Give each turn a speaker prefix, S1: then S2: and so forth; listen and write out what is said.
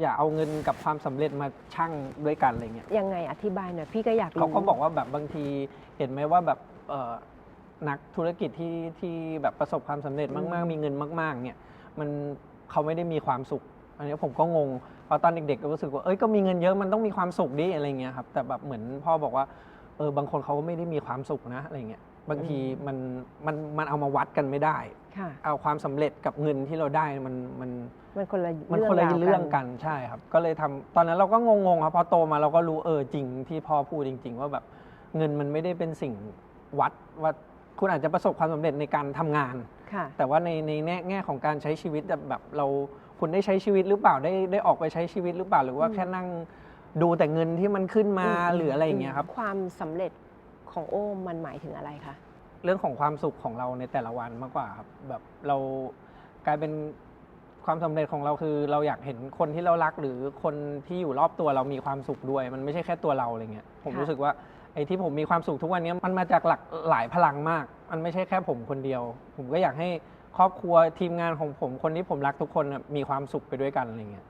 S1: อย่าเอาเงินกับความสำเร็จมาชั่งด้วยกันอะไรเงี้ย
S2: ยังไงอธิบายหน่อยพี่ก็อยากรู้
S1: เขาก็บอกว่าแบบบางทีเห็นไหมว่าแบบเอ่อนักธุรกิจที่ที่แบบประสบความสำเร็จมากๆ มีเงินมาก ๆ เนี่ย มันเขาไม่ได้มีความสุข อันนี้ผมก็งงเพราะตอนเด็กๆก็รู้สึกว่าเอ้ยก็มีเงินเยอะมันต้องมีความสุขดิอะไรเงี้ยครับแต่แบบเหมือนพ่อบอกว่าเออบางคนเขาก็ไม่ได้มีความสุขนะอะไรเงี้ย บางทีมันมันมันเอามาวัดกันไม่ได้
S2: ค่ะ
S1: เอาความสำเร็จกับเงินที่เราได้มันมัน
S2: มันคนละ
S1: มันคนละา
S2: ว
S1: เรื่องกันใช่ครับ ก็เลยทำตอนนั้นเราก็งงๆครับพอโตมาเราก็รู้เออจริงที่พ่อพูดจริง ๆ ว่าแบบเงินมันไม่ได้เป็นสิ่งวัดว่าคุณอาจจะประสบความสำเร็จในการทำงาน
S2: ค่ะ
S1: แต่ว่าในในแง่แง่ของการใช้ชีวิตแบบแบบเราคุณได้ใช้ชีวิตหรือเปล่าได้ได้ออกไปใช้ชีวิตหรือเปล่าหรือว่า
S2: อืม
S1: แค่นั่งดูแต่เงินที่มันขึ้นมา
S2: ม
S1: หรืออะไรอย่างเงี้ยครับ
S2: ความสำเร็จ ของโอ้มันหมายถึงอะไรคะ
S1: เรื่องของความสุขของเราในแต่ละวันมากกว่าครับแบบเรากลายเป็นความสำเร็จของเราคือ เราอยากเห็นคนที่เรารักหรือคนที่อยู่รอบตัวเรามีความสุขด้วย มันไม่ใช่แค่ตัวเราอะไรเงี้ยผมรู้สึกว่าไอ้ที่ผมมีความสุขทุกวันนี้มันมาจากหลักหลายพลังมาก มันไม่ใช่แค่ผมคนเดียว ผมก็อยากให้ครอบครัวทีมงานของผมคนที่ผมรักทุกคนมีความสุขไปด้วยกันอะไรเงี้ย